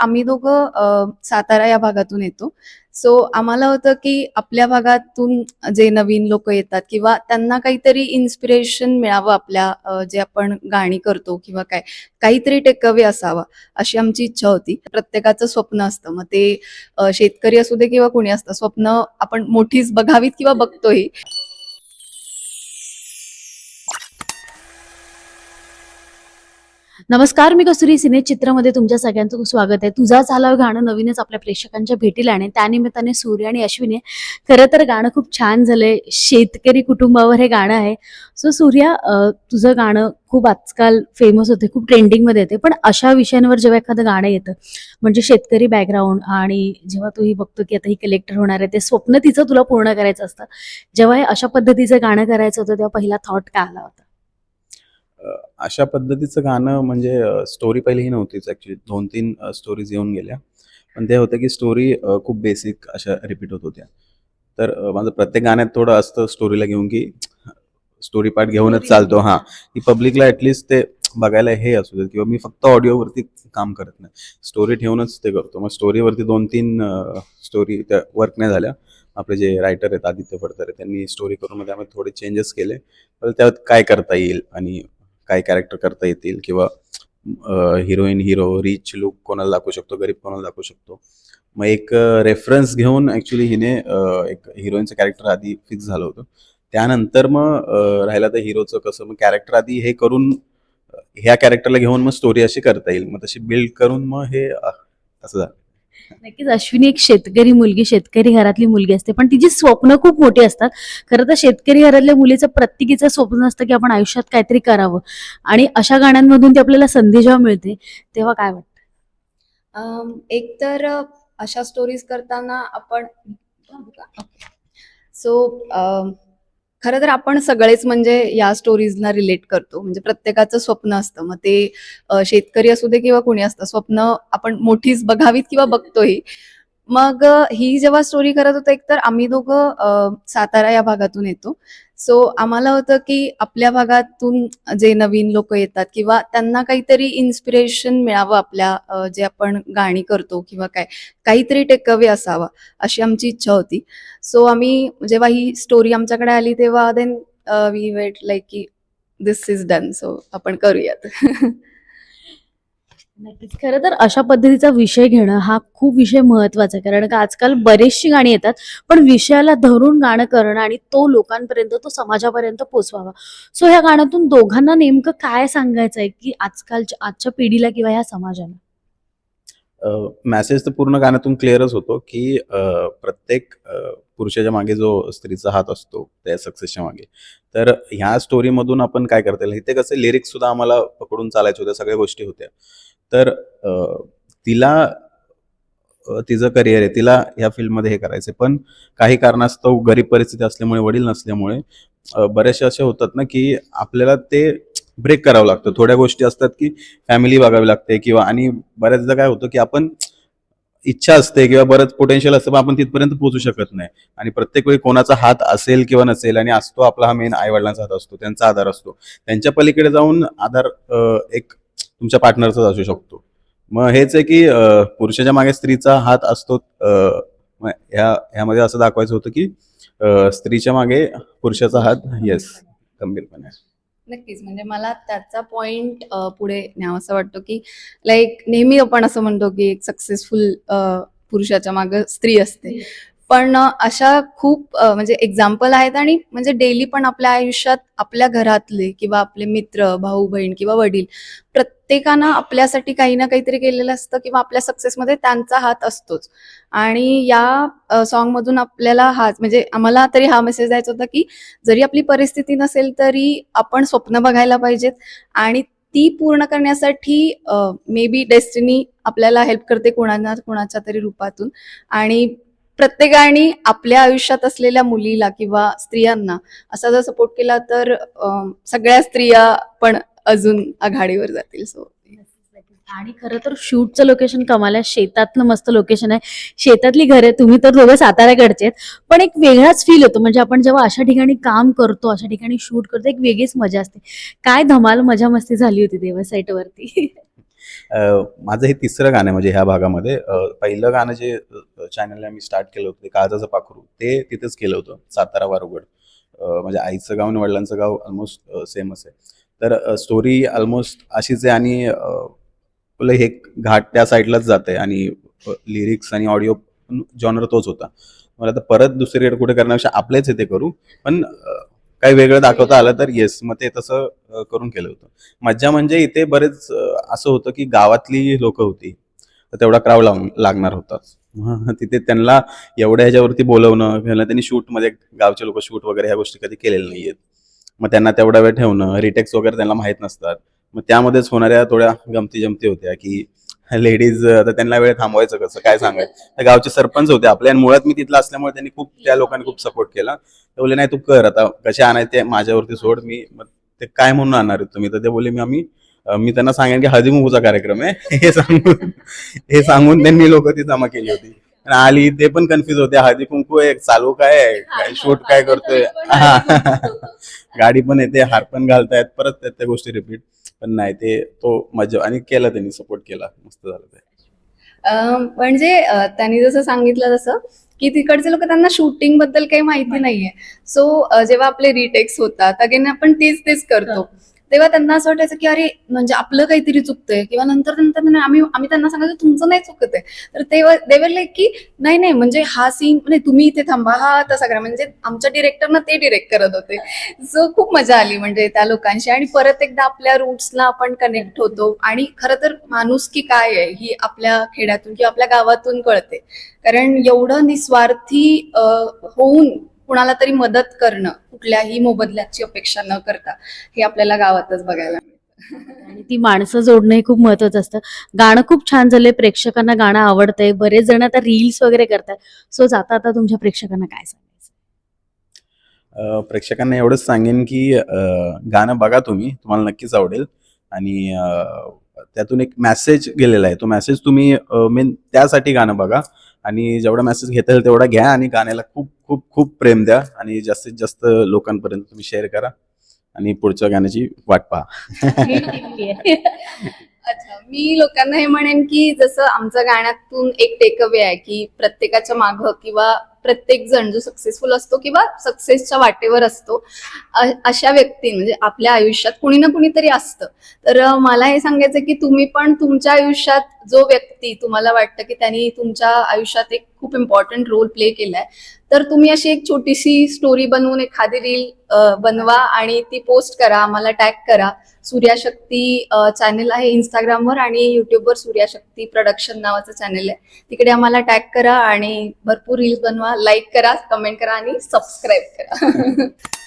आम्ही दोघं सातारा या भागातून येतो. सो आम्हाला होतं की आपल्या भागातून जे नवीन लोक येतात किंवा त्यांना काहीतरी इन्स्पिरेशन मिळावं आपल्या जे आपण गाणी करतो किंवा काय काहीतरी टेकअवे असावा अशी आमची इच्छा होती. प्रत्येकाचं स्वप्न असतं. मग ते शेतकरी असू दे किंवा कुणी असतं स्वप्न आपण मोठीच बघावीत किंवा बघतोही. नमस्कार मी कसुरी सिने चित्रामध्ये तुमच्या सगळ्यांचं स्वागत आहे. तुझा झाला गाणं नवीनच आपल्या प्रेक्षकांच्या भेटीला आणि त्यानिमित्ताने सूर्य आणि अश्विनी खरं तर गाणं खूप छान झालंय. शेतकरी कुटुंबावर हे गाणं आहे. सो सूर्या तुझं गाणं खूप आजकाल फेमस होते खूप ट्रेंडिंगमध्ये येते पण अशा विषयांवर जेव्हा एखादं गाणं येतं म्हणजे शेतकरी बॅकग्राऊंड आणि जेव्हा तू ही बघतो की आता ही कलेक्टर होणार आहे ते स्वप्न तिचं तुला पूर्ण करायचं असतं. जेव्हा हे अशा पद्धतीचं गाणं करायचं होतं तेव्हा पहिला थॉट काय आला होता? अशा पद्धतीचं गाणं म्हणजे स्टोरी पहिली ही नव्हतीच ॲक्च्युली दोन तीन स्टोरीज येऊन गेल्या. पण ते होतं की स्टोरी खूप बेसिक अशा रिपीट होत होत्या. तर माझं प्रत्येक गाण्यात थोडं असतं स्टोरीला घेऊन की स्टोरी पार्ट घेऊनच चालतो. हां. की पब्लिकला ॲटलिस्ट ते बघायला हे असू देत किंवा मी फक्त ऑडिओवरती काम करत नाही. स्टोरी ठेवूनच ते करतो. मग स्टोरीवरती दोन तीन स्टोरी त्या वर्क नाही झाल्या. आपले जे रायटर आहेत आदित्य फडतरे त्यांनी स्टोरी करून मग त्यामध्ये थोडे चेंजेस केले. तर त्यात काय करता येईल आणि काय कॅरेक्टर करता येतील किंवा हिरोईन हिरो रिच लुक कोणाला दाखवू शकतो गरीब कोणाला दाखवू शकतो. मग एक रेफरन्स घेऊन ॲक्च्युली हिने एक हिरोईनचं कॅरेक्टर आधी फिक्स झालं होतं. त्यानंतर मग राहिलं तर हिरोचं कसं मग कॅरेक्टर आधी हे करून ह्या कॅरेक्टरला घेऊन मग स्टोरी अशी करता येईल. मग तशी बिल्ड करून मग हे असं झालं. नक्कीच अश्विनी एक शेतकरी मुलगी शेतकरी घरातली मुलगी असते. पण तिची स्वप्न खूप मोठी असतात. खरं तर शेतकरी घरातल्या मुलीचं प्रत्येकीचं स्वप्न असतं की आपण आयुष्यात काहीतरी करावं. आणि अशा गाण्यांमधून ती आपल्याला संधी जेव्हा मिळते तेव्हा काय वाटतं? एक तर अशा स्टोरीज करताना आपण सो खरं तर आपण सगळेच म्हणजे या स्टोरीजना रिलेट करतो. म्हणजे प्रत्येकाचं स्वप्न असतं. मग ते शेतकरी असू दे किंवा कुणी असतं स्वप्न आपण मोठीच बघावीत किंवा बघतोही. मग ही जेव्हा स्टोरी करत होतो एक तर आम्ही दोघं सातारा या भागातून येतो. सो आम्हाला होतं की आपल्या भागातून जे नवीन लोक येतात किंवा त्यांना काहीतरी इन्स्पिरेशन मिळावं आपल्या जे आपण गाणी करतो किंवा काय काहीतरी टेकअवे असावा अशी आमची इच्छा होती. सो आम्ही जेव्हा ही स्टोरी आमच्याकडे आली तेव्हा देन वी वेट लाईक की दिस इज डन सो आपण करूयात. नक्कीच. खरं तर अशा पद्धतीचा विषय घेणं हा खूप विषय महत्त्वाचा आहे. कारण का आजकाल बरेचशी गाणी येतात पण विषयाला धरून गाणं करणं आणि तो लोकांपर्यंत तो समाजापर्यंत पोचवावा. सो ह्या गाण्यातून दोघांना नेमकं काय सांगायचं आहे की आजकालच्या आजच्या पिढीला किंवा ह्या समाजाला? मेसेज तर पूर्ण गाण्यातून क्लिअरच होतो की प्रत्येक पुरुषाच्या मागे जो स्त्रीचा हात असतो त्या सक्सेसच्या मागे. तर ह्या स्टोरीमधून आपण काय करता येईल? इथे कसं लिरिक्स सुद्धा आम्हाला पकडून चालायचे होत्या सगळ्या गोष्टी होत्या. तर तिला तिचं करिअर आहे. तिला ह्या फील्डमध्ये हे करायचं पण काही कारणास्तव गरीब परिस्थिती असल्यामुळे वडील नसल्यामुळे बरेचसे असे होतात ना की आपल्याला ते ब्रेक करावं लागतं. थोड्या गोष्टी असतात की फॅमिली बघावी लागते किंवा आणि बऱ्याचदा काय होतं की आपण इच्छा असते किंवा बरंच पोटेन्शियल असतं पण आपण तिथपर्यंत पोहोचू शकत नाही. आणि प्रत्येक वेळी कोणाचा हात असेल किंवा नसेल आणि असतो आपला हा मेन आईवडिलांचा हात असतो त्यांचा आधार असतो. त्यांच्या पलीकडे जाऊन आधार एक तुमच्या पार्टनरचाच असू शकतो. मग हेच आहे की पुरुषाच्या मागे स्त्रीचा हात असतो ह्या ह्यामध्ये असं दाखवायचं होतं की स्त्रीच्या मागे पुरुषाचा हात येस गंभीरपणे. नक्कीच. म्हणजे मला त्याचा पॉइंट पुढे न्यावासा वाटतो की लाईक नेहमी आपण असं म्हणतो की एक सक्सेसफुल पुरुषाच्या मागे स्त्री असते. पण अशा खूप म्हणजे एक्झाम्पल आहेत आणि म्हणजे डेली पण आपल्या आयुष्यात आपल्या घरातले किंवा आपले मित्र भाऊ बहीण किंवा वडील प्रत्येकानं आपल्यासाठी काही ना काहीतरी केलेलं असतं किंवा आपल्या सक्सेसमध्ये त्यांचा हात असतोच. आणि या सॉन्गमधून आपल्याला हाच म्हणजे आम्हाला तरी हा मेसेज द्यायचा होता की जरी आपली परिस्थिती नसेल तरी आपण स्वप्न बघायला पाहिजेत आणि ती पूर्ण करण्यासाठी मे बी डेस्टिनी आपल्याला हेल्प करते कोणाना कोणाच्या तरी रूपातून. आणि प्रत्येकाने आपल्या आयुष्यात असलेल्या मुलीला किंवा स्त्रियांना असा जर सपोर्ट केला तर सगळ्या स्त्रिया पण अजून आघाडीवर जातील. सो आणि खरं तर शूटचं लोकेशन कमाल आहे शेतातलं मस्त लोकेशन आहे. शेतातली घरे तुम्ही तर दोघं साताऱ्याकडचे आहेत. पण एक वेगळाच फील होतो म्हणजे आपण जेव्हा अशा ठिकाणी काम करतो अशा ठिकाणी शूट करतो एक वेगळीच मजा असते. काय धमाल मजा मस्ती झाली होती तेव्हा सेटवरती माझं हे तिसरं गाणं आहे म्हणजे ह्या भागामध्ये. पहिलं गाणं जे चॅनलला मी स्टार्ट केलं होतं ते काळजाचं पाखरू ते तिथेच केलं होतं सातारा वारुगड. म्हणजे आईचं गाव आणि वडिलांचं गाव ऑलमोस्ट सेमच आहे. तर स्टोरी ऑलमोस्ट अशीच आहे आणि हे घाट त्या साईडलाच जात आहे आणि लिरिक्स आणि ऑडिओ जॉनर तोच होता. मला आता परत दुसरीकडे कुठे करण्यापेक्षा आपलेच इथे करू. पण काही वेगळं दाखवता आलं तर येस मग ते तसं करून केलं होतं. मज्जा म्हणजे इथे बरेच असं होतं की गावातली लोक होती तर तेवढा क्राऊड लावून लागणार होता. तिथे त्यांना एवढ्या ह्याच्यावरती बोलवणं किंवा त्यांनी शूटमध्ये गावचे लोक शूट वगैरे ह्या गोष्टी कधी केलेल्या नाहीयेत. मग त्यांना तेवढा वेळ ठेवणं रिटेक्स वगैरे त्यांना माहीत नसतात. मग त्यामध्येच होणाऱ्या थोड्या गमती जमती होत्या की लेडीज आता त्यांना वेळ थांबवायचं कसं? काय सांगायचं? तर गावचे सरपंच होते आपले आणि मुळात मी तिथला असल्यामुळे त्यांनी खूप त्या लोकांनी खूप सपोर्ट केला. ते बोलले नाही तू कर आता. कसे आणायचे ते माझ्यावरती सोड. मी ते काय म्हणून आणणार तुम्ही? तर ते बोलले मी आम्ही मी त्यांना सांगेन की हळदी कुंकूचा कार्यक्रम आहे. हे सांगून हे सांगून त्यांनी लोक ती जमा केली होती. आणि आली ते पण कन्फ्युज होते. हळदी कुंकू आहे चालू काय आहे? काय शूट काय करतोय. गाडी पण येते हार पण घालतायत परत त्या गोष्टी रिपीट पण नाही ते तो मजा आणि केला त्यांनी सपोर्ट केला. मस्त झालं ते. अं, म्हणजे त्यांनी जसं सांगितलं तसं की तिकडचे लोक त्यांना शूटिंगबद्दल काही माहिती नाहीये. सो जेव्हा आपले रिटेक्स होतात अगेन आपण तेच तेच करतो तेव्हा त्यांना असं वाटायचं की अरे म्हणजे आपलं काहीतरी चुकतंय. किंवा नंतर नंतर आम्ही आम्ही त्यांना सांगायचो तुमचं नाही चुकत आहे. तर तेव्हा देवर लाईक की नाही नाही म्हणजे हा सीन नाही म्हणजे तुम्ही इथे थांबा हा तसा करा. म्हणजे आमच्या डिरेक्टरना ते डिरेक्ट करत होते. सो खूप मजा आली म्हणजे त्या लोकांशी. आणि परत एकदा आपल्या रूट्सला आपण कनेक्ट होतो. आणि खरं तर माणूस की काय आहे ही आपल्या खेड्यातून किंवा आपल्या गावातून कळते. कारण एवढं निस्वार्थी होऊन कुणाला तरी मदत करणं कुठल्याही मोबदल्याची अपेक्षा न करता हे आपल्याला गावातच बघायला मिळतं. आणि ती माणसं जोडणं हे खूप महत्वाचं असतं. गाणं खूप छान झालंय प्रेक्षकांना गाणं आवडतंय. बरेच जण आता रील्स वगैरे करतात. सो जाता आता तुमच्या प्रेक्षकांना काय सांगायचं प्रेक्षकांना एवढंच सांगेन की गाणं बघा तुम्ही. तुम्हाला नक्कीच आवडेल. आणि त्यातून एक मेसेज गेलेला आहे. तो मेसेज तुम्ही मेन त्यासाठी गाणं बघा. आणि जेवढा मेसेज घेता येईल तेवढा घ्या आणि गाण्याला खूप खूप खूप प्रेम द्या आणि जास्तीत जास्त लोकांपर्यंत तुम्ही शेअर करा आणि पुढच्या गाण्याची वाट पहा. अच्छा मी लोकांना हे म्हणेन की जसं आमच्या गाण्यातून एक टेकअवे आहे की प्रत्येकाच्या मागं किंवा प्रत्येक जण जो सक्सेसफुल असतो किंवा सक्सेसच्या वाटेवर असतो अशा व्यक्ती म्हणजे आपल्या आयुष्यात कुणी ना कुणीतरी असतं. तर मला हे सांगायचं की तुम्ही पण तुमच्या आयुष्यात जो व्यक्ती तुम्हाला वाटतं की त्यांनी तुमच्या आयुष्यात एक खूप इम्पॉर्टंट रोल प्ले केलाय तर तुम्ही अशी एक छोटीशी स्टोरी बनवून एखादी रील बनवा आणि ती पोस्ट करा आम्हाला टॅग करा. सूर्याशक्ती चॅनल आहे इंस्टाग्रामवर आणि युट्यूबवर सूर्याशक्ती प्रोडक्शन नावाचं चॅनल आहे. तिकडे आम्हाला टॅग करा आणि भरपूर रील्स बनवा. लाईक करा कमेंट करा आणि सबस्क्राईब करा.